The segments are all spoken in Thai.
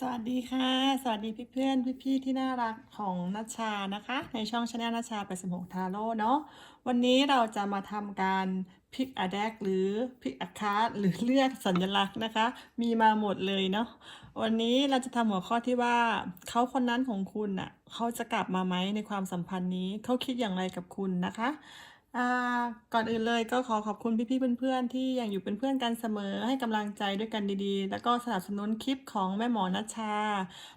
สวัสดีค่ะ สวัสดีเพื่อนพี่พี่ๆที่น่ารักของนัชชานะคะ ในช่องชาแนลนัชชา86ทาโร่เนาะวันนี้เราจะมาทำการพิกอะแดกหรือพิกอะคาร์ดหรือเลือกสัญลักษณ์นะคะ มีมาหมดเลยเนาะวันนี้เราจะทำหัวข้อที่ว่าเขาคนนั้นของคุณน่ะเขาจะกลับมาไหมในความสัมพันธ์นี้เขาคิดอย่างไรกับคุณนะคะ ก่อนอื่นเลยก็ขอขอบคุณพี่ๆเพื่อนๆ ที่ยังอยู่เป็นเพื่อนกันเสมอให้กำลังใจด้วยกันดีๆ แล้วก็สนับสนุนคลิปของแม่หมอนัชชา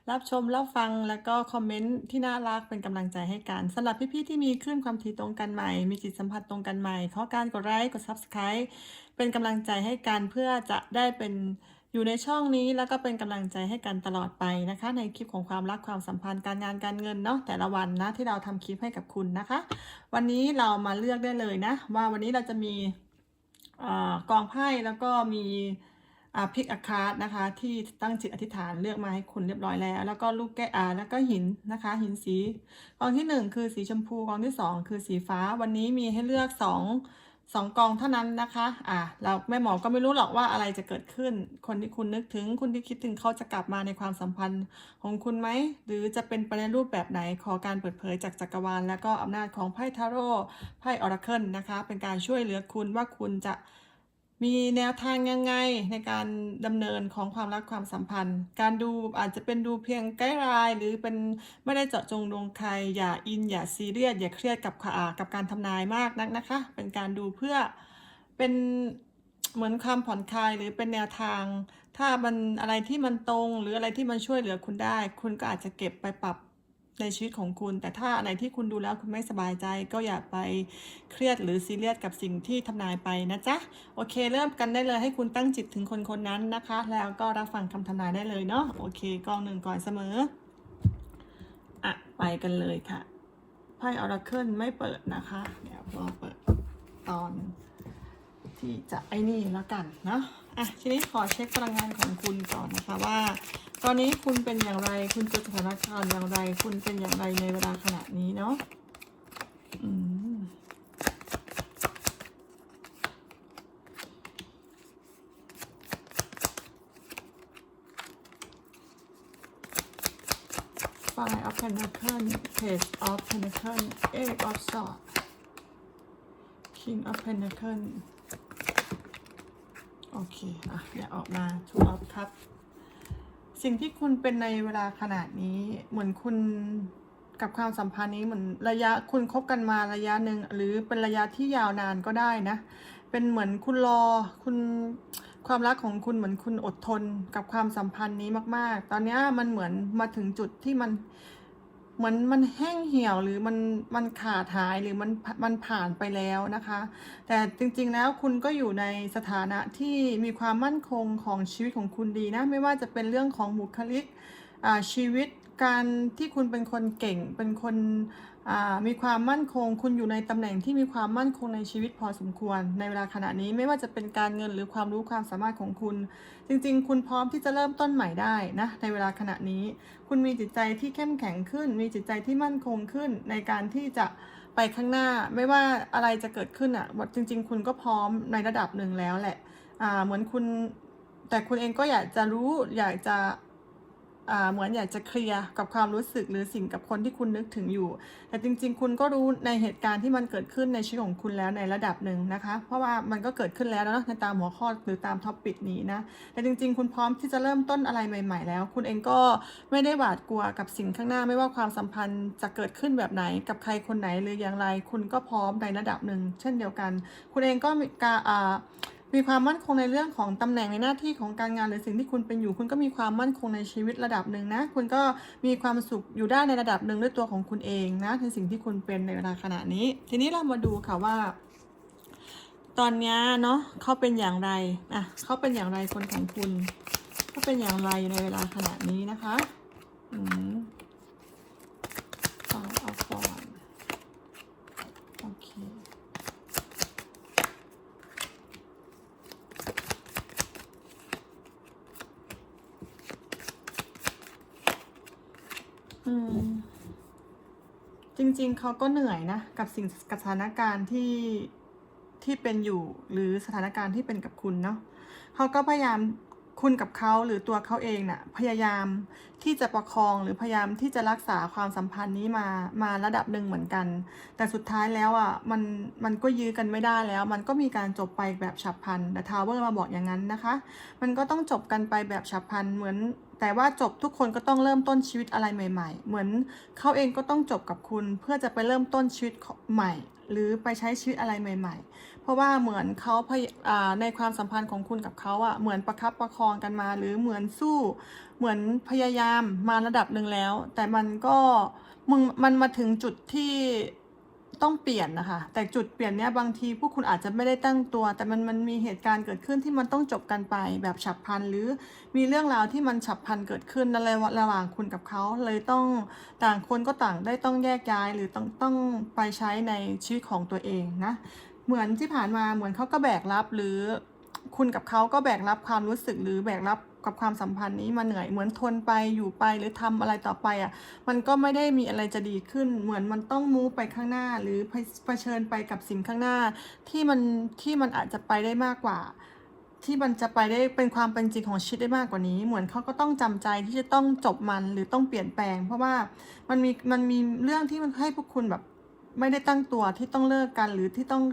รับชมรับฟังแล้วก็คอมเมนต์ที่น่ารักเป็นกำลังใจให้กันสำหรับพี่ๆที่มีคลื่นความถี่ตรงกันใหม่ มีจิตสัมผัสตรงกันใหม่ขอการกดไลค์กด Subscribe เป็นกำลังใจให้กันเพื่อจะได้เป็น อยู่ในช่องนี้แล้วก็เป็นกำลังใจให้กันตลอดไปนะคะ ในคลิปของความรักความสัมพันธ์การงานการเงินเนาะแต่ละวันนะที่เราทำคลิปให้กับคุณนะคะ วันนี้เรามาเลือกได้เลยนะ ว่าวันนี้เราจะมีอ่อกองไพ่แล้วก็มีพิกอาคาร์ดนะคะ ที่ตั้งจิตอธิษฐานเลือกมาให้คุณเรียบร้อยแล้ว แล้วก็ลูกแก้อาแล้วก็หินนะคะ หินสีกองที่หนึ่งคือสีชมพูกองที่สองคือสีฟ้า วันนี้มีให้เลือกสอง สองกองเท่านั้นนะคะ อ่าเราแม่หมอก็ไม่รู้หรอกว่าอะไรจะเกิดขึ้น คนที่คุณนึกถึงคุณที่คิดถึงเขาจะกลับมาในความสัมพันธ์ของคุณไหม หรือจะเป็นไปในรูปแบบไหน ขอการเปิดเผยจากจักรวาล และก็อำนาจของไพ่ทาโร่ ไพ่ออราเคิลนะคะ เป็นการช่วยเหลือคุณว่าคุณจะ มีแนวทางยังไงในการดำเนินของความรักความสัมพันธ์ การดูอาจจะเป็นดูเพียงใกล้รายหรือเป็นไม่ได้เจาะจงดวงใคร อย่าอินอย่าซีเรียสอย่าเครียดกับอ่ากับการทำนายมากนักนะคะ เป็นการดูเพื่อเป็นเหมือนความผ่อนคลายหรือเป็นแนวทาง ถ้ามันอะไรที่มันตรง หรืออะไรที่มันช่วยเหลือคุณได้ คุณก็อาจจะเก็บไปปรับ ในชีวิตของคุณ แต่ถ้าอะไรที่คุณดูแล้วคุณไม่สบายใจ ก็อย่าไปเครียดหรือซีเรียสกับสิ่งที่ทำนายไปนะจ๊ะโอเค เริ่มกันได้เลยให้คุณตั้งจิตถึงคนคนนั้นนะคะ แล้วก็รับฟังคำทำนายได้เลยเนาะโอเคกองหนึ่งก่อนเสมออะไปกันเลยค่ะไพ่ออราเคิลไม่เปิดนะคะ เดี๋ยวรอเปิดตอน ที่จะไอ้นี่แล้วกันเนาะอะทีนี้ขอเช็คพลังงานของคุณก่อนนะคะว่า ตอนนี้คุณเป็นอย่างไร คุณเจอสถานการณ์อย่างไร คุณเป็นอย่างไรในเวลาขณะนี้เนาะอืม Five of Pentacles Page of Pentacles Eight of Swords King of Pentacle โอเค อะเดี๋ยวออกมา Two of Cups สิ่งที่คุณเป็นในเวลาขนาดนี้ เหมือนคุณกับความสัมพันธ์นี้เหมือนระยะคุณคบกันมาระยะหนึ่งหรือเป็นระยะที่ยาวนานก็ได้นะ เป็นเหมือนคุณรอคุณความรักของคุณเหมือนคุณอดทนกับความสัมพันธ์นี้มาก ๆ ตอนนี้มันเหมือนมาถึงจุดที่มัน เหมือนมันแห้งเหี่ยวหรือมันมันขาดหายหรือมันมันผ่านไปแล้วนะคะ แต่จริงๆแล้วคุณก็อยู่ในสถานะที่มีความมั่นคงของชีวิตของคุณดีนะ ไม่ว่าจะเป็นเรื่องของบุคลิกอ่าชีวิตการที่คุณเป็นคนเก่งเป็นคน มีความมั่นคง คุณอยู่ในตำแหน่งที่มีความมั่นคงในชีวิตพอสมควร ในเวลาขณะนี้ไม่ว่าจะเป็นการเงินหรือความรู้ความสามารถของคุณ จริง ๆ คุณพร้อมที่จะเริ่มต้นใหม่ได้นะในเวลาขณะนี้ คุณมีจิตใจที่เข้มแข็งขึ้น มีจิตใจที่มั่นคงขึ้น ในการที่จะไปข้างหน้า ไม่ว่าอะไรจะเกิดขึ้นอะจริง ๆ คุณก็พร้อมในระดับหนึ่งแล้วแหละเหมือนคุณ แต่คุณเองก็อยากจะรู้อยากจะ เหมือนอยากจะเคลียร์กับความรู้สึกหรือสิ่งกับคนที่คุณนึกถึงอยู่ แต่จริง ๆ คุณก็รู้ในเหตุการณ์ที่มันเกิดขึ้นในชีวิตของคุณแล้วในระดับหนึ่งนะคะ เพราะว่ามันก็เกิดขึ้นแล้วเนาะในตามหัวข้อหรือตามท็อปปิกนี้นะ แต่จริง ๆ คุณพร้อมที่จะเริ่มต้นอะไรใหม่ ๆ แล้ว คุณเองก็ไม่ได้หวาดกลัวกับสิ่งข้างหน้า ไม่ว่าความสัมพันธ์จะเกิดขึ้นแบบไหนกับใครคนไหนหรืออย่างไร คุณก็พร้อมในระดับหนึ่งเช่นเดียวกัน คุณเองก็มีการอ่า มีความมั่นคงในเรื่องของตำแหน่งในหน้าที่ของการงานหรือสิ่งที่คุณเป็นอยู่ คุณก็มีความมั่นคงในชีวิตระดับหนึ่งนะ คุณก็มีความสุขอยู่ได้ในระดับหนึ่งด้วยตัวของคุณเองนะในสิ่งที่คุณเป็นในเวลาขณะนี้ ทีนี้เรามาดูค่ะว่า ตอนนี้เนาะเขาเป็นอย่างไรอะเขาเป็นอย่างไรคนของคุณเขาเป็นอย่างไรในเวลาขณะนี้นะคะ อืมเอาเอาก่อนโอเค อืม จริ งๆเขาก็เหนื่อยนะ กับสิ่งกับสถานการณ์ที่ที่เป็นอยู่หรือสถานการณ์ที่เป็นกับคุณเนาะเขาก็พยายามคุณกับเขาหรือตัวเขาเองน่ะพยายามที่จะประคองหรือพยายามที่จะรักษาความสัมพันธ์นี้มามาระดับหนึ่งเหมือนกัน แต่สุดท้ายแล้วอะมันมันก็ยื้อกันไม่ได้แล้ว มันก็มีการจบไปแบบฉับพลันแต่ทาวเวอร์มาบอกอย่างนั้นนะคะ มันก็ต้องจบกันไปแบบฉับพลันเหมือน แต่ว่าจบทุกคนก็ต้องเริ่มต้นชีวิตอะไรใหม่ ๆ เหมือนเขาเองก็ต้องจบกับคุณ เพื่อจะไปเริ่มต้นชีวิตใหม่ หรือไปใช้ชีวิตอะไรใหม่ ๆ เพราะว่าเหมือนเขาในความสัมพันธ์ของคุณกับเขาอะเหมือนประคับประคองกันมา หรือเหมือนสู้เหมือนพยายามมาระดับหนึ่งแล้ว แต่มันก็มึงมันมาถึงจุดที่ ต้องเปลี่ยนนะคะ แต่จุดเปลี่ยนเนี้ยบางทีพวกคุณอาจจะไม่ได้ตั้งตัว แต่มันมันมีเหตุการณ์เกิดขึ้นที่มันต้องจบกันไปแบบฉับพลันหรือมีเรื่องราวที่มันฉับพลันเกิดขึ้นในระหว่างคุณกับเขาเลยต้องต่างคนก็ต่างได้ต้องแยกย้ายหรือต้องต้องไปใช้ในชีวิตของตัวเองนะ เหมือนที่ผ่านมาเหมือนเขาก็แบกรับหรือคุณกับเขาก็แบกรับความรู้สึกหรือแบกรับ กับความสัมพันธ์นี้มาเหนื่อยเหมือนทนไปอยู่ไปหรือทำอะไรต่อไปอะมันก็ไม่ได้มีอะไรจะดีขึ้น เหมือนมันต้องมูฟไปข้างหน้า หรือเผชิญไปกับสิ่งข้างหน้า ที่มันที่มันอาจจะไปได้มากกว่า ที่มันจะไปได้เป็นความเป็นจริงของชีวิตได้มากกว่านี้ เหมือนเขาก็ต้องจำใจที่จะต้องจบมันหรือต้องเปลี่ยนแปลง เพราะว่ามันมีมันมีเรื่องที่มันให้พวกคุณแบบไม่ได้ตั้งตัวที่ต้องเลิกกันหรือที่ต้อง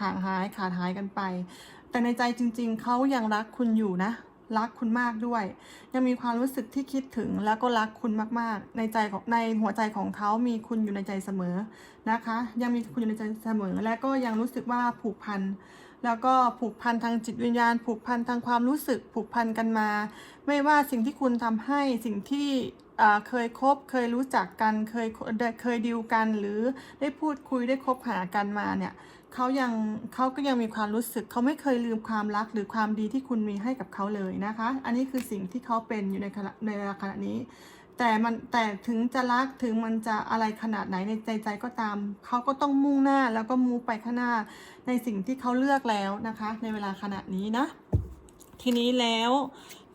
ห่างหายขาดหายกันไป แต่ในใจจริง ๆเขายังรักคุณอยู่นะ รักคุณมากด้วย ยังมีความรู้สึกที่คิดถึงแล้วก็รักคุณมากๆ ในใจของในหัวใจของเขามีคุณอยู่ในใจเสมอนะคะ ยังมีคุณอยู่ในใจเสมอ และก็ยังรู้สึกว่าผูกพันแล้วก็ผูกพันทางจิตวิญญาณ ผูกพันทางความรู้สึกผูกพันกันมา ไม่ว่าสิ่งที่คุณทำให้สิ่งที่เคยคบเคยรู้จักกันเคยเคยดิวกันหรือได้พูดคุยได้คบหากันมาเนี่ย เขายังเขาก็ยังมีความรู้สึกเขาไม่เคยลืมความรักหรือความดีที่คุณมีให้กับเขาเลยนะคะ อันนี้คือสิ่งที่เขาเป็นอยู่ในขณะในขณะนี้ แต่มันแต่ถึงจะรักถึงมันจะอะไรขนาดไหนในใจใจก็ตามเขาก็ต้องมุ่งหน้าแล้วก็มูไปข้างหน้าในสิ่งที่เขาเลือกแล้วนะคะ ในเวลาขณะนี้นะ ทีนี้แล้ว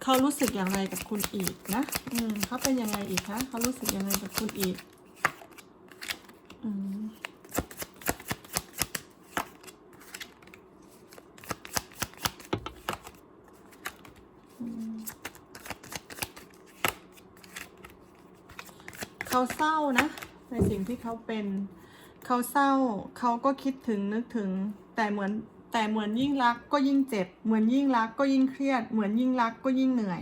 เขารู้สึกอย่างไรกับคุณอีกนะ อืมเขาเป็นยังไงอีกคะเขารู้สึกยังไงกับคุณอีก อืม เขาเศร้านะ ในสิ่งที่เขาเป็นเขาเศร้าเขาก็คิดถึงนึกถึง แต่เหมือนแต่เหมือนยิ่งรักก็ยิ่งเจ็บ เหมือนยิ่งรักก็ยิ่งเครียด เหมือนยิ่งรักก็ยิ่งเหนื่อย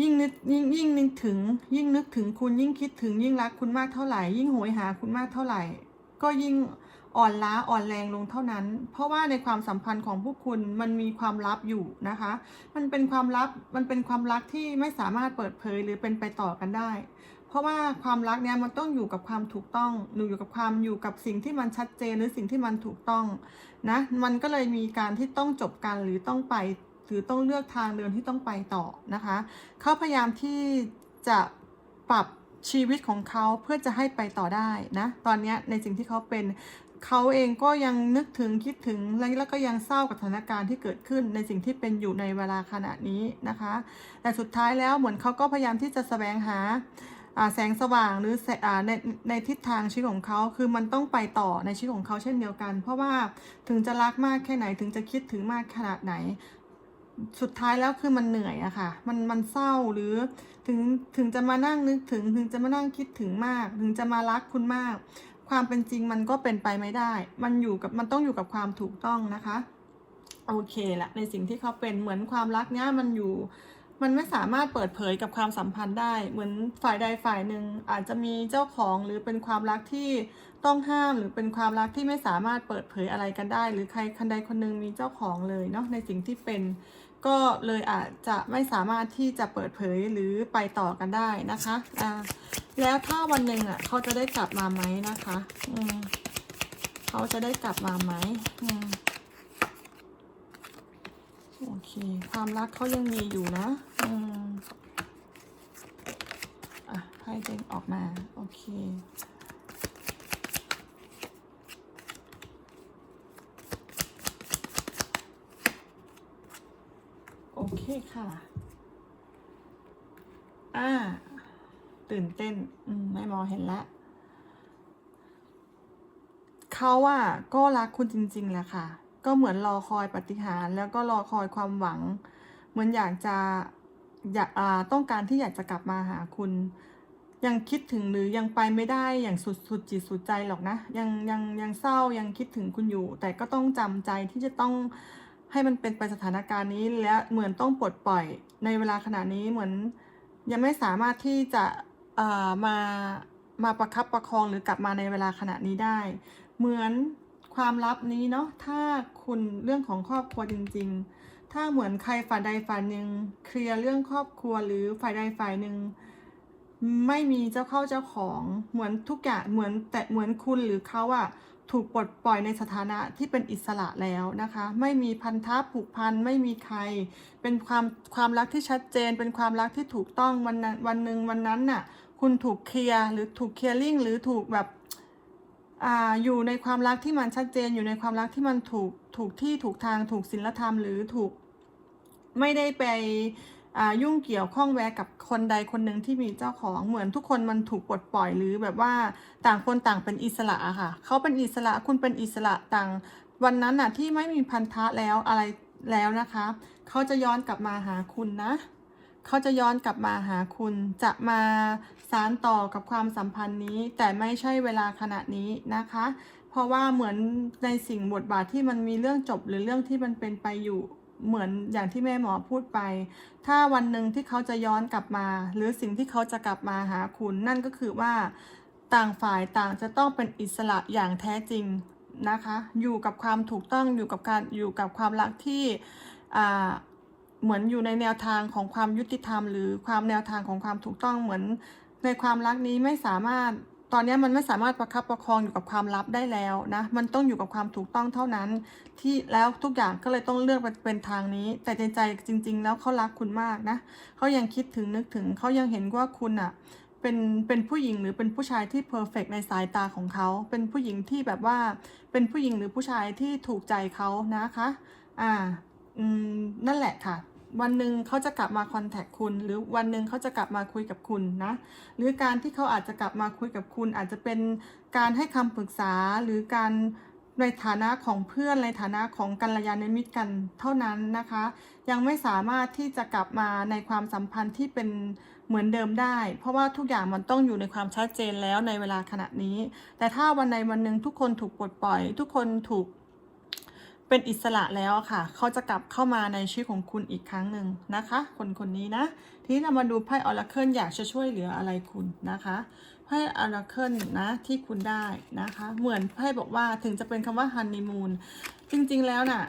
ยิ่งนึกยิ่งยิ่งนึกถึง ยิ่งนึกถึงคุณยิ่งคิดถึงยิ่งรักคุณมากเท่าไหร่ ยิ่งโหยหาคุณมากเท่าไหร่ ก็ยิ่งอ่อนล้าอ่อนแรงลงเท่านั้น เพราะว่าในความสัมพันธ์ของพวกคุณมันมีความลับอยู่นะคะ มันเป็นความลับมันเป็นความรักที่ไม่สามารถเปิดเผยหรือเป็นไปต่อกันได้ เพราะว่าความรักเนี่ยมันต้องอยู่กับความถูกต้องหรืออยู่กับความอยู่กับสิ่งที่มันชัดเจนหรือสิ่งที่มันถูกต้องนะมันก็เลยมีการที่ต้องจบกันหรือต้องไปหรือต้องเลือกทางเดินที่ต้องไปต่อนะคะเขาพยายามที่จะปรับชีวิตของเขาเพื่อจะให้ไปต่อได้นะตอนนี้ในสิ่งที่เขาเป็นเขาเองก็ยังนึกถึงคิดถึงแล้วก็ยังเศร้ากับสถานการณ์ที่เกิดขึ้นในสิ่งที่เป็นอยู่ในเวลาขณะนี้นะคะ แต่สุดท้ายแล้วเหมือนเขาก็พยายามที่จะแสวงหา แสงสว่างหรือในในทิศทางชีวิตของเขาคือมันต้องไปต่อในชีวิตของเขาเช่นเดียวกัน เพราะว่าถึงจะรักมากแค่ไหนถึงจะคิดถึงมากขนาดไหน สุดท้ายแล้วคือมันเหนื่อยอะค่ะ มันมันเศร้าหรือถึงถึงจะมานั่งนึกถึง ถึงจะมานั่งคิดถึงมาก ถึงจะมารักคุณมาก ความเป็นจริงมันก็เป็นไปไม่ได้ มันอยู่กับมันต้องอยู่กับความถูกต้องนะคะ โอเคละในสิ่งที่เขาเป็นเหมือนความรักเนี้ยมันอยู่ มันไม่สามารถเปิดเผยกับความสัมพันธ์ได้ เหมือนฝ่ายใดฝ่ายหนึ่งอาจจะมีเจ้าของหรือเป็นความรักที่ต้องห้ามหรือเป็นความรักที่ไม่สามารถเปิดเผยอะไรกันได้ หรือใครคนใดคนหนึ่งมีเจ้าของเลยเนาะในสิ่งที่เป็น ก็เลยอาจจะไม่สามารถที่จะเปิดเผยหรือไปต่อกันได้นะคะอ่าแล้วถ้าวันหนึ่งอะเขาจะได้กลับมาไหมนะคะอืมเขาจะได้กลับมาไหมอืม โอเค ความรักเขายังมีอยู่นะ อืมอะให้เด้งออกมา โอเคโอเคค่ะ อ่า ตื่นเต้น อืม ไม่มองเห็นละ เขาอะก็รักคุณจริง ๆ แหละค่ะ ก็เหมือนรอคอยปฏิหารแล้วก็รอคอยความหวัง เหมือนอยากจะอยากอ่าต้องการที่อยากจะกลับมาหาคุณ ยังคิดถึงหรือยังไปไม่ได้อย่างสุดสุดจิตสุดใจหรอกนะ ยังยังยังเศร้ายังคิดถึงคุณอยู่ แต่ก็ต้องจำใจที่จะต้องให้มันเป็นไปสถานการณ์นี้และเหมือนต้องปลดปล่อยในเวลาขณะนี้เหมือน ยังไม่สามารถที่จะเอ่อมามาประคับประคองหรือกลับมาในเวลาขณะนี้ได้ เหมือน ความลับนี้เนาะถ้าคุณเรื่องของครอบครัวจริง ๆ ถ้าเหมือนใครฝ่ายใดฝ่ายหนึ่งเคลียร์เรื่องครอบครัวหรือฝ่ายใดฝ่ายหนึ่งไม่มีเจ้าเข้าเจ้าของเหมือนทุกอย่างเหมือนแต่เหมือนคุณหรือเขาอะถูกปลดปล่อยในสถานะที่เป็นอิสระแล้วนะคะ ไม่มีพันธะผูกพันไม่มีใคร เป็นความความรักที่ชัดเจน เป็นความรักที่ถูกต้องวันนั้นวันหนึ่งวันนั้นน่ะ คุณถูกเคลียร์หรือถูกเคลียร์ลิงหรือถูกแบบ อ่าอยู่ในความรักที่มันชัดเจนอยู่ในความรักที่มันถูกถูกที่ถูกทางถูกศีลธรรมหรือถูกไม่ได้ไปยุ่งเกี่ยวข้องแวะกับคนใดคนหนึ่งที่มีเจ้าของเหมือนทุกคนมันถูกปลดปล่อยหรือแบบว่าต่างคนต่างเป็นอิสระค่ะเขาเป็นอิสระคุณเป็นอิสระต่างวันนั้นน่ะที่ไม่มีพันธะแล้วอะไรแล้วนะคะเขาจะย้อนกลับมาหาคุณนะเขาจะย้อนกลับมาหาคุณจะมา สารต่อกับความสัมพันธ์นี้ แต่ไม่ใช่เวลาขณะนี้นะคะ เพราะว่าเหมือนในสิ่งบทบาทที่มันมีเรื่องจบหรือเรื่องที่มันเป็นไปอยู่เหมือนอย่างที่แม่หมอพูดไป ถ้าวันหนึ่งที่เขาจะย้อนกลับมา หรือสิ่งที่เขาจะกลับมาหาคุณ นั่นก็คือว่าต่างฝ่ายต่างจะต้องเป็นอิสระอย่างแท้จริงนะคะ อยู่กับความถูกต้องอยู่กับการอยู่กับความรักที่เหมือนอยู่ในแนวทางของความยุติธรรม หรือความแนวทางของความถูกต้องเหมือน ในความรักนี้ไม่สามารถตอนนี้มันไม่สามารถประคับประคองอยู่กับความลับได้แล้วนะ มันต้องอยู่กับความถูกต้องเท่านั้น ที่แล้วทุกอย่างก็เลยต้องเลือกเป็นทางนี้ แต่ในใจจริง ๆ แล้วเขารักคุณมากนะเขายังคิดถึงนึกถึงเขายังเห็นว่าคุณอะเป็นเป็นผู้หญิงหรือเป็นผู้ชายที่เพอร์เฟกในสายตาของเขาเป็นผู้หญิงที่แบบว่า เป็นผู้หญิงหรือผู้ชายที่ถูกใจเขานะคะ อ่า อืม นั่นแหละค่ะ วันหนึ่งเขาจะกลับมาคอนแทคคุณ หรือวันหนึ่งเขาจะกลับมาคุยกับคุณนะหรือการที่เขาอาจจะกลับมาคุยกับคุณ อาจจะเป็นการให้คำปรึกษาหรือการในฐานะของเพื่อนในฐานะของกัลยาณมิตรกันเท่านั้นนะคะ ยังไม่สามารถที่จะกลับมาในความสัมพันธ์ที่เป็นเหมือนเดิมได้ เพราะว่าทุกอย่างมันต้องอยู่ในความชัดเจนแล้วในเวลาขณะนี้ แต่ถ้าวันใดวันหนึ่งทุกคนถูกปลดปล่อย ทุกคนถูก เป็นอิสระแล้วค่ะ เขาจะกลับเข้ามาในชีวิตของคุณอีกครั้งหนึ่งนะคะ คนคนนี้นะ ทีนี้เรามาดูไพ่ออราเคิลอยากจะช่วยเหลืออะไรคุณนะคะไพ่ออราเคิลนะที่คุณได้นะคะ เหมือนไพ่บอกว่าถึงจะเป็นคำว่าฮันนีมูนจริงๆแล้วน่ะ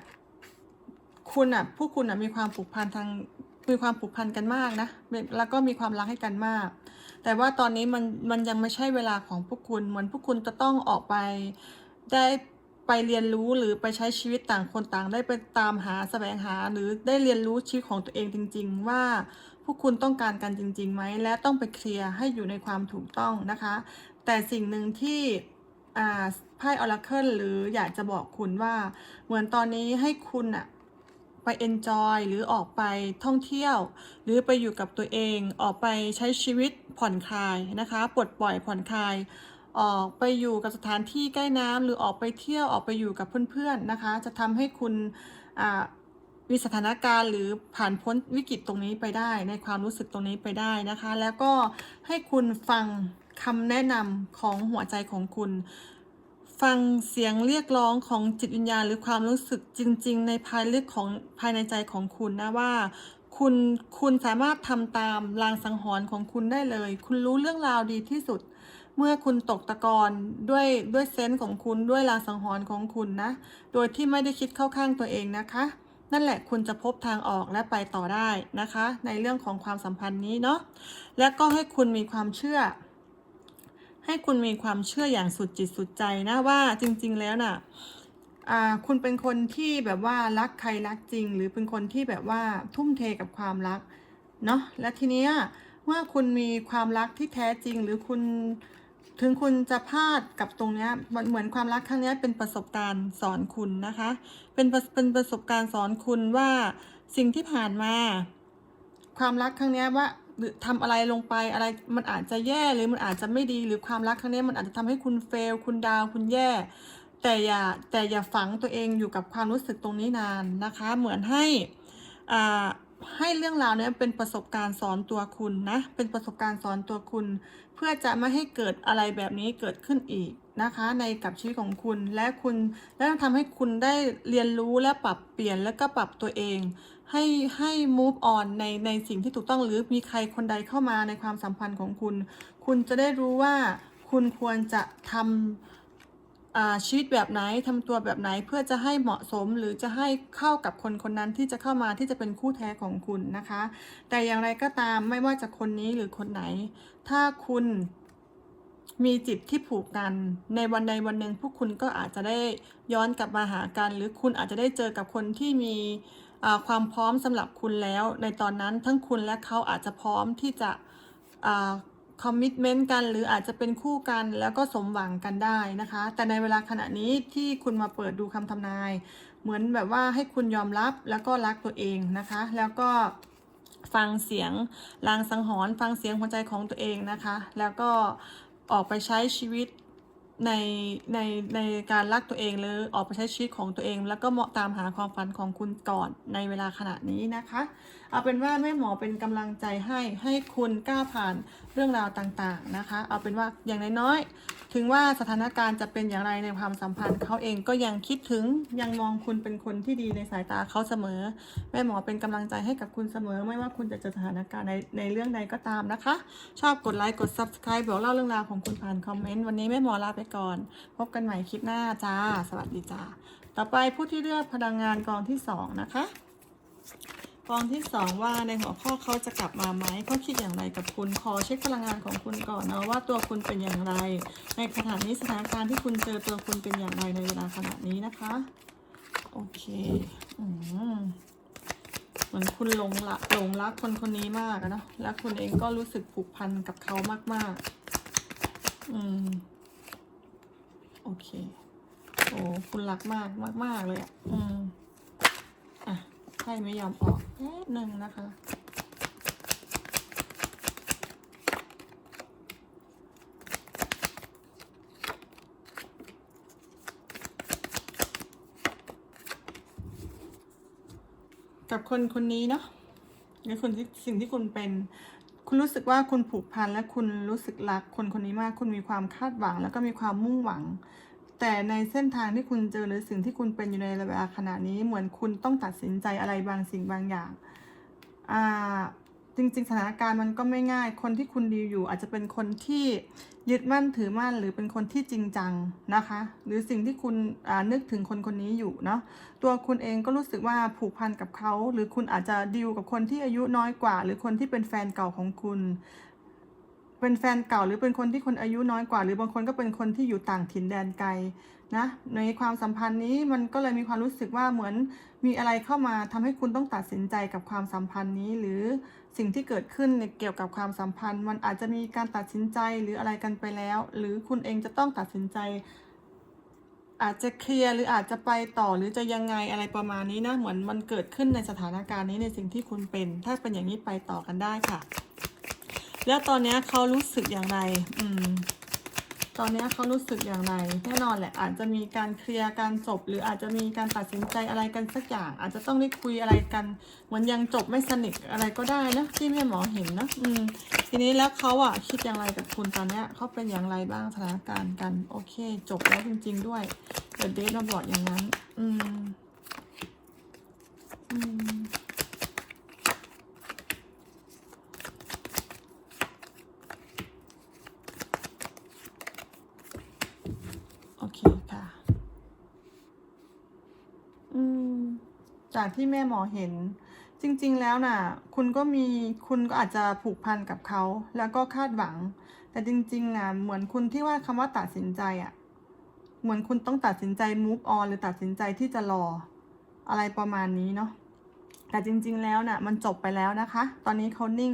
คุณอะผู้คุณอะมีความผูกพันทางมีความผูกพันกันมากนะ แล้วก็มีความรักให้กันมาก แต่ว่าตอนนี้มันมันยังไม่ใช่เวลาของพวกคุณ เหมือนพวกคุณจะต้องออกไปได้ ไปเรียนรู้หรือไปใช้ชีวิตต่างคนต่างได้ไปตามหาแสวงหาหรือได้เรียนรู้ชีวิตของตัวเองจริง ๆ ว่าพวกคุณต้องการกันจริงๆไหมและต้องไปเคลียร์ให้อยู่ในความถูกต้องนะคะ แต่สิ่งหนึ่งที่ไพ่ออราเคิลหรืออยากจะบอกคุณว่า เหมือนตอนนี้ให้คุณอะไปเอนจอยหรือออกไปท่องเที่ยว หรือไปอยู่กับตัวเองออกไปใช้ชีวิตผ่อนคลายนะคะปลดปล่อยผ่อนคลาย ออกไปอยู่กับสถานที่ใกล้น้ำหรือออกไปเที่ยวออกไปอยู่กับเพื่อนๆนะคะ จะทำให้คุณมีสถานการณ์หรือผ่านพ้นวิกฤตตรงนี้ไปได้ ในความรู้สึกตรงนี้ไปได้นะคะ แล้วก็ให้คุณฟังคำแนะนำของหัวใจของคุณ ฟังเสียงเรียกร้องของจิตวิญญาณ หรือความรู้สึกจริง ๆ ในภายลึกของภายในใจของคุณนะว่าคุณคุณสามารถทำตามลางสังหรณ์ของคุณได้เลย คุณรู้เรื่องราวดีที่สุด เมื่อคุณตกตะกอนด้วยด้วยเซนส์ของคุณด้วยลาสังหรณ์ของคุณนะ โดยที่ไม่ได้คิดเข้าข้างตัวเองนะคะ นั่นแหละคุณจะพบทางออกและไปต่อได้นะคะ ในเรื่องของความสัมพันธ์นี้เนาะและก็ให้คุณมีความเชื่อ ให้คุณมีความเชื่ออย่างสุดจิตสุดใจนะว่าจริง ๆ แล้วน่ะอ่าคุณเป็นคนที่แบบว่ารักใครรักจริง หรือเป็นคนที่แบบว่าทุ่มเทกับความรักเนาะและทีเนี้ยเมื่อคุณมีความรักที่แท้จริง หรือคุณ ถึงคุณจะพลาดกับตรงนี้เหมือนความรักครั้งนี้เป็นประสบการณ์สอนคุณนะคะ เป็นเป็นประสบการณ์สอนคุณว่าสิ่งที่ผ่านมา ความรักครั้งนี้ว่าหรือทำอะไรลงไปอะไรมันอาจจะแย่หรือมันอาจจะไม่ดีหรือความรักครั้งนี้มันอาจจะทำให้คุณเฟลคุณดาวคุณแย่ แต่อย่าแต่อย่าฝังตัวเองอยู่กับความรู้สึกตรงนี้นานนะคะ เหมือนให้อ่า ให้เรื่องราวเนี้ยเป็นประสบการณ์สอนตัวคุณนะ เป็นประสบการณ์สอนตัวคุณ เพื่อจะไม่ให้เกิดอะไรแบบนี้เกิดขึ้นอีกนะคะ ในกับชีวิตของคุณและคุณและทำให้คุณได้เรียนรู้และปรับเปลี่ยนแล้วก็ปรับตัวเอง ให้ให้ move on ในในสิ่งที่ถูกต้องหรือมีใครคนใดเข้ามาในความสัมพันธ์ของคุณ คุณจะได้รู้ว่าคุณควรจะทำอ่า ชีวิตแบบไหนทำตัวแบบไหนเพื่อจะให้เหมาะสมหรือจะให้เข้ากับคนคนนั้นที่จะเข้ามาที่จะเป็นคู่แท้ของคุณนะคะ แต่อย่างไรก็ตามไม่ว่าจะคนนี้หรือคนไหน ถ้าคุณมีจิตที่ผูกกัน ในวันใดวันหนึ่งพวกคุณก็อาจจะได้ย้อนกลับมาหากัน หรือคุณอาจจะได้เจอกับคนที่มีความพร้อมสำหรับคุณแล้ว ในตอนนั้นทั้งคุณและเขาอาจจะพร้อมที่จะ คอมมิชเมนต์กันหรืออาจจะเป็นคู่กันแล้วก็สมหวังกันได้นะคะ แต่ในเวลาขณะนี้ที่คุณมาเปิดดูคำทำนาย เหมือนแบบว่าให้คุณยอมรับแล้วก็รักตัวเองนะคะ แล้วก็ฟังเสียงลางสังหรณ์ฟังเสียงหัวใจของตัวเองนะคะ แล้วก็ออกไปใช้ชีวิต ในในในการรักตัวเองหรือออกไปใช้ชีวิตของตัวเอง แล้วก็เหมาะตามหาความฝันของคุณก่อนในเวลาขณะนี้นะคะ เอาเป็นว่าแม่หมอเป็นกำลังใจให้ให้คุณก้าวผ่านเรื่องราวต่างๆนะคะ เอาเป็นว่าอย่างน้อยๆ ถึงว่าสถานการณ์จะเป็นอย่างไรในความสัมพันธ์เขาเองก็ยังคิดถึงยังมองคุณเป็นคนที่ดีในสายตาเขาเสมอ แม่หมอเป็นกำลังใจให้กับคุณเสมอ ไม่ว่าคุณจะเจอสถานการณ์ในในเรื่องใดก็ตามนะคะ ชอบกดไลค์กด subscribe บอกเล่าเรื่องราวของคุณผ่านคอมเมนต์วันนี้แม่หมอลาไปก่อน พบกันใหม่คลิปหน้าจ้า สวัสดีจ้าต่อไปผู้ที่เลือกพลังงานกองที่สองนะคะ กองที่สองว่าในหัวข้อเขาจะกลับมาไหมเขาคิดอย่างไรกับคุณขอเช็คพลังงานของคุณก่อนนะว่าตัวคุณเป็นอย่างไร ในขณะนี้สถานการณ์ที่คุณเจอตัวคุณเป็นอย่างไรในเวลาขณะนี้นะคะโอเคอืมเหมือนคุณหลงละหลงรักคนคนนี้มากนะและคุณเองก็รู้สึกผูกพันกับเขามาก ๆ อืมโอเคโอ้คุณรักมากมาก ๆ เลยอะอืมอะ ไพ่ไม่ยอมออกแป๊บหนึ่งนะคะกับคนคนนี้เนาะในคนที่สิ่งที่คุณเป็น คุณรู้สึกว่าคุณผูกพันและคุณรู้สึกรักคนคนนี้มาก คุณมีความคาดหวัง แล้วก็มีความมุ่งหวัง แต่ในเส้นทางที่คุณเจอหรือสิ่งที่คุณเป็นอยู่ในเวลาขณะนี้เหมือนคุณต้องตัดสินใจอะไรบางสิ่งบางอย่างอ่าจริงๆสถานการณ์มันก็ไม่ง่าย คนที่คุณดีอยู่อาจจะเป็นคนที่ยึดมั่นถือมั่นหรือเป็นคนที่จริงจังนะคะ หรือสิ่งที่คุณอ่านึกถึงคนคนนี้อยู่เนาะตัวคุณเองก็รู้สึกว่าผูกพันกับเขา หรือคุณอาจจะดีลกับคนที่อายุน้อยกว่า หรือคนที่เป็นแฟนเก่าของคุณ เป็นแฟนเก่าหรือเป็นคนที่คนอายุน้อยกว่า หรือบางคนก็เป็นคนที่อยู่ต่างถิ่นแดนไกลนะในความสัมพันธ์นี้มันก็เลยมีความรู้สึกว่าเหมือนมีอะไรเข้ามาทำให้คุณต้องตัดสินใจกับความสัมพันธ์นี้ หรือสิ่งที่เกิดขึ้นในเกี่ยวกับความสัมพันธ์ มันอาจจะมีการตัดสินใจหรืออะไรกันไปแล้ว หรือคุณเองจะต้องตัดสินใจ อาจจะเคลียร์หรืออาจจะไปต่อหรือจะยังไงอะไรประมาณนี้นะเหมือนมันเกิดขึ้นในสถานการณ์นี้ในสิ่งที่คุณเป็น ถ้าเป็นอย่างนี้ไปต่อกันได้ค่ะ แล้วตอนนี้เขารู้สึกอย่างไรอืม ตอนนี้เขารู้สึกอย่างไรแน่นอนแหละอาจจะมีการเคลียร์การจบ หรืออาจจะมีการตัดสินใจอะไรกันสักอย่าง อาจจะต้องได้คุยอะไรกันเหมือนยังจบไม่สนิทอะไรก็ได้นะที่แม่หมอเห็นนะอืม ทีนี้แล้วเขาอะคิดอย่างไรกับคุณตอนนี้เขาเป็นอย่างไรบ้างสถานการณ์กัน โอเค จบแล้วจริง ๆ ด้วยเดอะเดทมาบอกอย่างนั้น อืมอืม โอเคค่ะ อืม จากที่แม่หมอเห็น จริงๆแล้วน่ะ คุณก็มีคุณก็อาจจะผูกพันกับเขา แล้วก็คาดหวัง แต่จริงๆอะเหมือนคุณที่ว่าคำว่าตัดสินใจอะเหมือนคุณต้องตัดสินใจ move on หรือตัดสินใจที่จะรอ อะไรประมาณนี้เนาะแต่จริง ๆ แล้วน่ะมันจบไปแล้วนะคะ ตอนนี้เขานิ่ง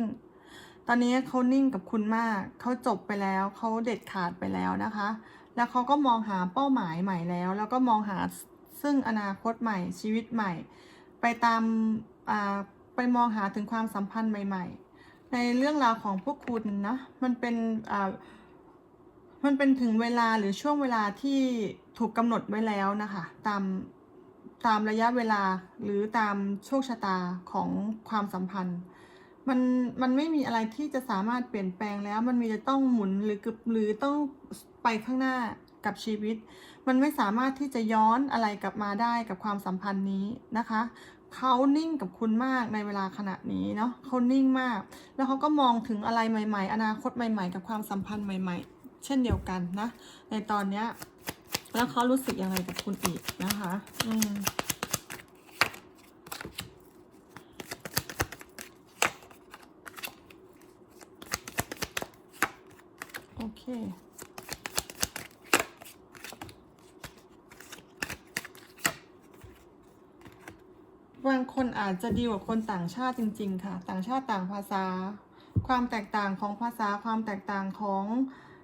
ตอนนี้เขานิ่งกับคุณมาก เขาจบไปแล้ว เขาเด็ดขาดไปแล้วนะคะ แล้วเขาก็มองหาเป้าหมายใหม่แล้ว แล้วก็มองหาซึ่งอนาคตใหม่ชีวิตใหม่ ไปตามไปมองหาถึงความสัมพันธ์ใหม่ ๆ ในเรื่องราวของพวกคุณนะมันเป็นมันเป็นถึงเวลาหรือช่วงเวลาที่ถูกกำหนดไว้แล้วนะคะ ตามตามระยะเวลาหรือตามโชคชะตาของความสัมพันธ์มันมันไม่มีอะไรที่จะสามารถเปลี่ยนแปลงแล้ว มันมีจะต้องหมุนหรือกึบหรือต้องไปข้างหน้ากับชีวิต มันไม่สามารถที่จะย้อนอะไรกลับมาได้กับความสัมพันธ์นี้นะคะ เขานิ่งกับคุณมากในเวลาขณะนี้เนาะเขานิ่งมาก แล้วเขาก็มองถึงอะไรใหม่ ๆ อนาคตใหม่ ๆ กับความสัมพันธ์ใหม่ ๆ เช่นเดียวกันนะ ในตอนเนี้ยแล้วเขารู้สึกยังไงกับคุณอีกนะคะ อืมโอเค บางคนอาจจะดีกว่าคนต่างชาติจริง ๆ ค่ะ ต่างชาติต่างภาษา ความแตกต่างของภาษา ความแตกต่างของ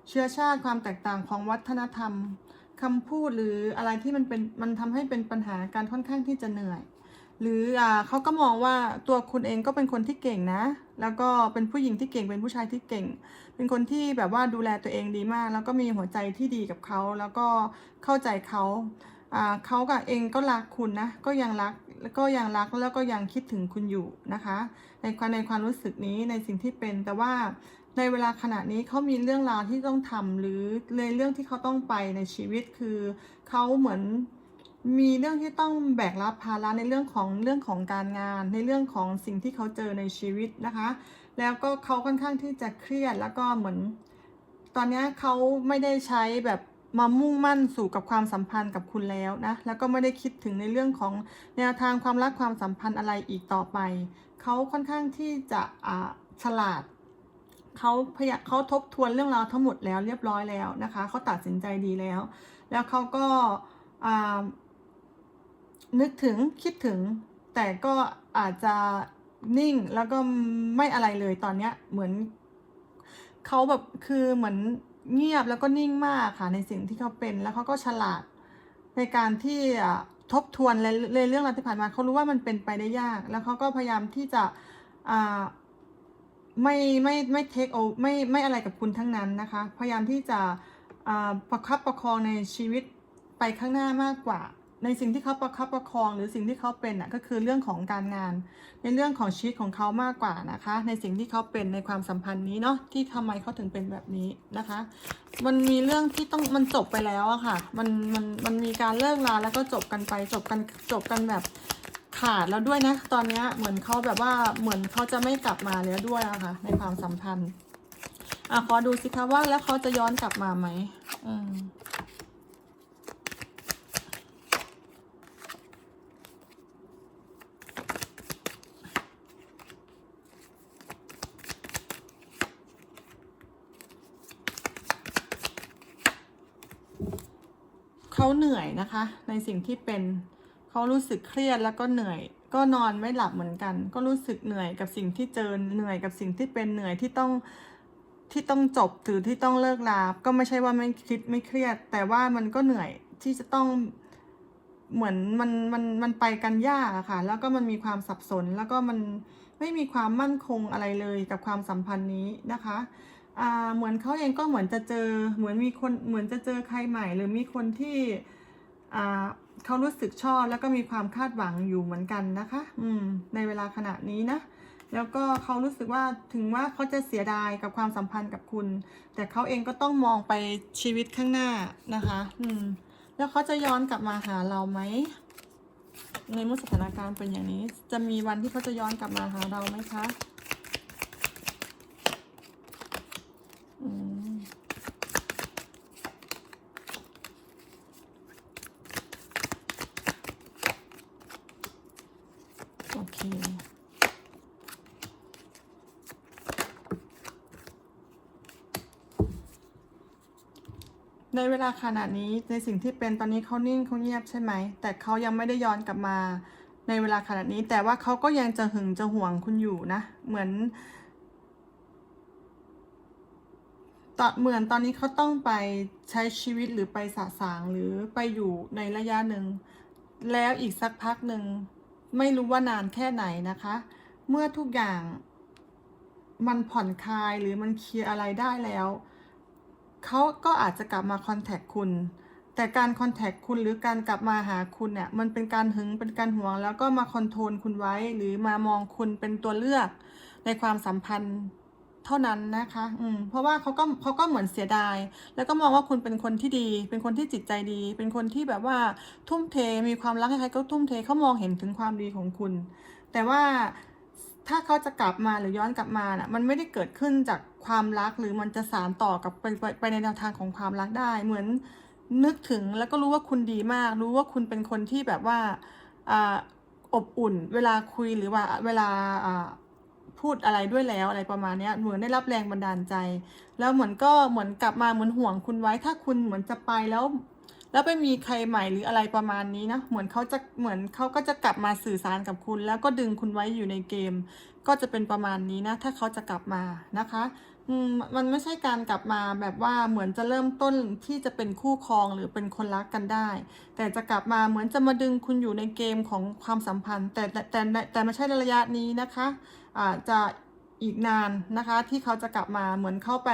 เชื้อชาติ ความแตกต่างของวัฒนธรรมคำพูดหรืออะไรที่มันเป็นมันทำให้เป็นปัญหาการค่อนข้างที่จะเหนื่อย หรืออ่าเขาก็มองว่าตัวคุณเองก็เป็นคนที่เก่งนะ แล้วก็เป็นผู้หญิงที่เก่งเป็นผู้ชายที่เก่ง เป็นคนที่แบบว่าดูแลตัวเองดีมาก แล้วก็มีหัวใจที่ดีกับเขาแล้วก็เข้าใจเขาอ่า เขากับเองก็รักคุณนะ ก็ยังรักแล้วก็ยังรักแล้วก็ยังคิดถึงคุณอยู่นะคะ ในความในความรู้สึกนี้ในสิ่งที่เป็นแต่ว่าในเวลาขณะนี้เขามีเรื่องราวที่ต้องทำหรือในเรื่องที่เขาต้องไปในชีวิตคือเขาเหมือนมีเรื่องที่ต้องแบกรับภาระในเรื่องของเรื่องของการงาน ในเรื่องของสิ่งที่เขาเจอในชีวิตนะคะ แล้วก็เขาค่อนข้างที่จะเครียดแล้วก็เหมือน ตอนนี้เขาไม่ได้ใช้แบบ มามุ่งมั่นสู่กับความสัมพันธ์กับคุณแล้วนะ แล้วก็ไม่ได้คิดถึงในเรื่องของแนวทางความรักความสัมพันธ์อะไรอีกต่อไป เขาค่อนข้างที่จะอ่าฉลาดเขาพยาเขาทบทวนเรื่องราวทั้งหมดแล้วเรียบร้อยแล้วนะคะเขาตัดสินใจดีแล้ว แล้วเขาก็อ่านึกถึงคิดถึง แต่ก็อาจจะนิ่งแล้วก็ไม่อะไรเลยตอนเนี้ยเหมือนเขาแบบคือเหมือน เงียบแล้วก็นิ่งมากค่ะในสิ่งที่เขาเป็น แล้วเขาก็ฉลาดในการที่ทบทวนเลยเรื่องราวที่ผ่านมาเขารู้ว่ามันเป็นไปได้ยาก แล้วเขาก็พยายามที่จะไม่ไม่ไม่เทคโอไม่ไม่อะไรกับคุณทั้งนั้นนะคะ พยายามที่จะประคับประคองในชีวิตไปข้างหน้ามากกว่า ในสิ่งที่เขาประคับประคองหรือสิ่งที่เขาเป็นอะก็คือเรื่องของการงาน ในเรื่องของชีวิตของเขามากกว่านะคะ ในสิ่งที่เขาเป็นในความสัมพันธ์นี้เนาะที่ทำไมเขาถึงเป็นแบบนี้นะคะ มันมีเรื่องที่ต้องมันจบไปแล้วอะค่ะ มันมันมันมีการเลิกลาแล้วก็จบกันไปจบกันจบกันแบบขาดแล้วด้วยนะ ตอนนี้เหมือนเขาแบบว่าเหมือนเขาจะไม่กลับมาแล้วด้วยอะค่ะในความสัมพันธ์อะขอดูสิคะว่าแล้วเขาจะย้อนกลับมาไหมอืม เขาเหนื่อยนะคะ ในสิ่งที่เป็นเขารู้สึกเครียดแล้วก็เหนื่อย ก็นอนไม่หลับเหมือนกัน ก็รู้สึกเหนื่อยกับสิ่งที่เจอเหนื่อยกับสิ่งที่เป็นเหนื่อยที่ต้องที่ต้องจบหรือที่ต้องเลิกลาก็ไม่ใช่ว่าไม่คิดไม่เครียด แต่ว่ามันก็เหนื่อยที่จะต้องเหมือนมันมันมันไปกันยากค่ะ แล้วก็มันมีความสับสนแล้วก็มันไม่มีความมั่นคงอะไรเลยกับความสัมพันธ์นี้นะคะ เหมือนเขาเองก็เหมือนจะเจอ เหมือนมีคนเหมือนจะเจอใครใหม่ หรือมีคนที่เขารู้สึกชอบแล้วก็มีความคาดหวังอยู่เหมือนกันนะคะ อืม ในเวลาขณะนี้นะ แล้วก็เขารู้สึกว่าถึงว่าเขาจะเสียดายกับความสัมพันธ์กับคุณ แต่เขาเองก็ต้องมองไปชีวิตข้างหน้านะคะ อืม แล้วเขาจะย้อนกลับมาหาเราไหม ในเมื่อสถานการณ์เป็นอย่างนี้ จะมีวันที่เขาจะย้อนกลับมาหาเราไหมคะ อืม โอเคในเวลาขนาดนี้ในสิ่งที่เป็นตอนนี้เขานิ่งเขาเงียบใช่ไหม แต่เขายังไม่ได้ย้อนกลับมาในเวลาขนาดนี้ แต่ว่าเขาก็ยังจะหึงจะห่วงคุณอยู่นะ เหมือน ตเหมือนตอนนี้เขาต้องไปใช้ชีวิตหรือไปสะสางหรือไปอยู่ในระยะหนึ่ง แล้วอีกสักพักหนึ่ง ไม่รู้ว่านานแค่ไหนนะคะ เมื่อทุกอย่างมันผ่อนคลายหรือมันเคลียร์อะไรได้แล้วเขาก็อาจจะกลับมาคอนแทคคุณ แต่การคอนแทคคุณหรือการกลับมาหาคุณเนี่ยมันเป็นการหึงเป็นการหวง แล้วก็มาคอนโทรลคุณไว้ หรือมามองคุณเป็นตัวเลือกในความสัมพันธ์ เท่านั้นนะคะ อืม เพราะว่าเขาก็เขาก็เหมือนเสียดาย แล้วก็มองว่าคุณเป็นคนที่ดี เป็นคนที่จิตใจดี เป็นคนที่แบบว่าทุ่มเท มีความรักใครๆก็ทุ่มเทเขามองเห็นถึงความดีของคุณ แต่ว่าถ้าเขาจะกลับมาหรือย้อนกลับมาน่ะ มันไม่ได้เกิดขึ้นจากความรักหรือมันจะสานต่อกับไปไปไปในแนวทางของความรักได้ เหมือนนึกถึงแล้วก็รู้ว่าคุณดีมาก รู้ว่าคุณเป็นคนที่แบบว่าอ่าอบอุ่น เวลาคุยหรือว่าเวลาอ่า พูดอะไรด้วยแล้วอะไรประมาณนี้เหมือนได้รับแรงบันดาลใจ แล้วเหมือนก็เหมือนกลับมาเหมือนห่วงคุณไว้ถ้าคุณเหมือนจะไปแล้ว แล้วไปมีใครใหม่หรืออะไรประมาณนี้นะเหมือนเขาจะเหมือนเขาก็จะกลับมาสื่อสารกับคุณ แล้วก็ดึงคุณไว้อยู่ในเกม ก็จะเป็นประมาณนี้นะ ถ้าเขาจะกลับมานะคะมันไม่ใช่การกลับมาแบบว่าเหมือนจะเริ่มต้นที่จะเป็นคู่ครองหรือเป็นคนรักกันได้ แต่จะกลับมาเหมือนจะมาดึงคุณอยู่ในเกมของความสัมพันธ์ แต่แต่แต่ไม่ใช่ระยะนี้นะคะ จจะอีกนานนะคะที่เขาจะกลับมาเหมือนเข้าไป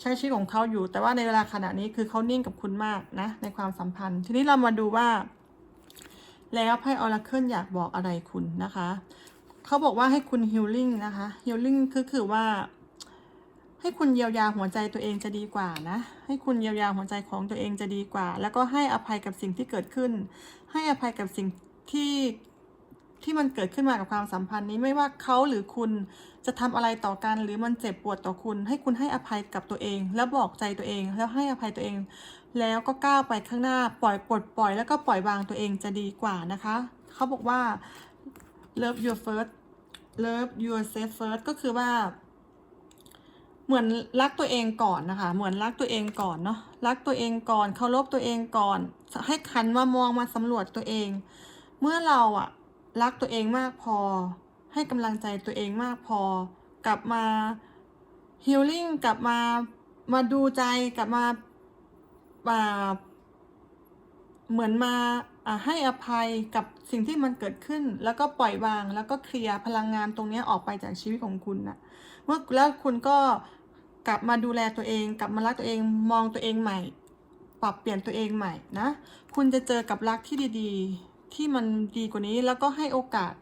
ใช้ชีวิตของเขาอยู่ แต่ว่าในเวลาขณะนี้คือเขานิ่งกับคุณมากนะในความสัมพันธ์ ทีนี้เรามาดูว่า แล้วไพ่ออราเคิลอยากบอกอะไรคุณนะคะเขาบอกว่าให้คุณฮิลลิ่งนะคะฮิลลิ่งคือคือว่า ให้คุณเยียวยาหัวใจตัวเองจะดีกว่านะ ให้คุณเยียวยาหัวใจของตัวเองจะดีกว่า แล้วก็ให้อภัยกับสิ่งที่เกิดขึ้น ให้อภัยกับสิ่งที่ ที่มันเกิดขึ้นมากับความสัมพันธ์นี้ไม่ว่าเขาหรือคุณจะทำอะไรต่อกัน หรือมันเจ็บปวดต่อคุณ ให้คุณให้อภัยกับตัวเอง แล้วบอกใจตัวเอง แล้วให้อภัยตัวเอง แล้วก็ก้าวไปข้างหน้าปล่อยปลดปล่อย แล้วก็ปล่อยวางตัวเองจะดีกว่านะคะเขาบอกว่า love your first love yourself first ก็คือว่า เหมือนรักตัวเองก่อนนะคะ เหมือนรักตัวเองก่อนเนาะรักตัวเองก่อนเคารพตัวเองก่อน ให้ขันมามองมาสำรวจตัวเอง เมื่อเราอะ รักตัวเองมากพอ ให้กำลังใจตัวเองมากพอ กลับมาฮิลลิ่งกลับมามาดูใจกลับมาอ่าเหมือนมาอ่าให้อภัยกับสิ่งที่มันเกิดขึ้น แล้วก็ปล่อยวาง แล้วก็เคลียร์พลังงานตรงนี้ออกไปจากชีวิตของคุณนะเมื่อแล้วคุณก็กลับมาดูแลตัวเอง กลับมารักตัวเองมองตัวเองใหม่ ปรับเปลี่ยนตัวเองใหม่นะ คุณจะเจอกับรักที่ดี ๆ ที่มันดีกว่านี้แล้วก็ให้โอกาส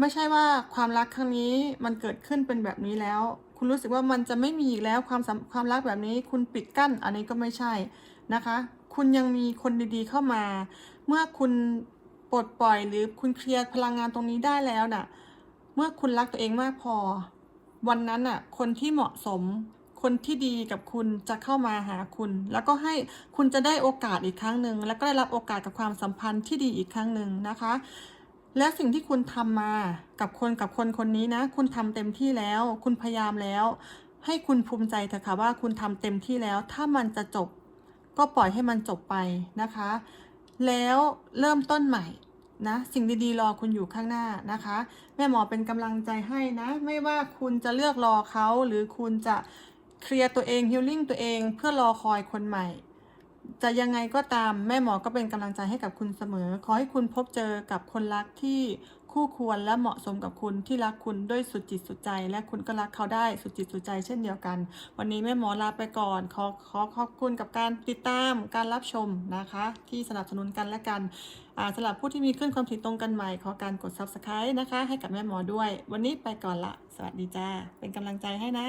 ไม่ใช่ว่าความรักครั้งนี้มันเกิดขึ้นเป็นแบบนี้แล้ว คุณรู้สึกว่ามันจะไม่มีอีกแล้วความความรักแบบนี้ คุณปิดกั้นอันนี้ก็ไม่ใช่นะคะ คุณยังมีคนดีๆเข้ามา เมื่อคุณปลดปล่อยหรือคุณเคลียร์พลังงานตรงนี้ได้แล้วน่ะ เมื่อคุณรักตัวเองมากพอ วันนั้นน่ะ คนที่เหมาะสม คนที่ดีกับคุณจะเข้ามาหาคุณ แล้วก็ให้คุณจะได้โอกาสอีกครั้งหนึ่งแล้วก็ได้รับโอกาสกับความสัมพันธ์ที่ดีอีกครั้งหนึ่งนะคะ และสิ่งที่คุณทำมากับคนกับคนคนนี้นะ คุณทำเต็มที่แล้ว คุณพยายามแล้ว ให้คุณภูมิใจเถอะค่ะว่าคุณทำเต็มที่แล้ว ถ้ามันจะจบ ก็ปล่อยให้มันจบไปนะคะ แล้วเริ่มต้นใหม่นะสิ่งดีๆ รอคุณอยู่ข้างหน้านะคะ แม่หมอเป็นกำลังใจให้นะ ไม่ว่าคุณจะเลือกรอเขาหรือคุณจะ เคลียร์ตัวเองฮิลลิ่งตัวเองเพื่อรอคอยคนใหม่ จะยังไงก็ตามแม่หมอก็เป็นกำลังใจให้กับคุณเสมอ ขอให้คุณพบเจอกับคนรักที่คู่ควรและเหมาะสมกับคุณที่รักคุณด้วยสุดจิตสุดใจ และคุณก็รักเขาได้สุดจิตสุดใจเช่นเดียวกัน วันนี้แม่หมอลาไปก่อน ขอขอขอบคุณกับการติดตามการรับชมนะคะ ที่สนับสนุนกันและกันสำหรับผู้ที่มีขึ้นความผิดตรงกันใหม่ ขอการกด subscribe นะคะ ให้กับแม่หมอด้วย วันนี้ไปก่อนละ สวัสดีจ้าเป็นกำลังใจให้นะ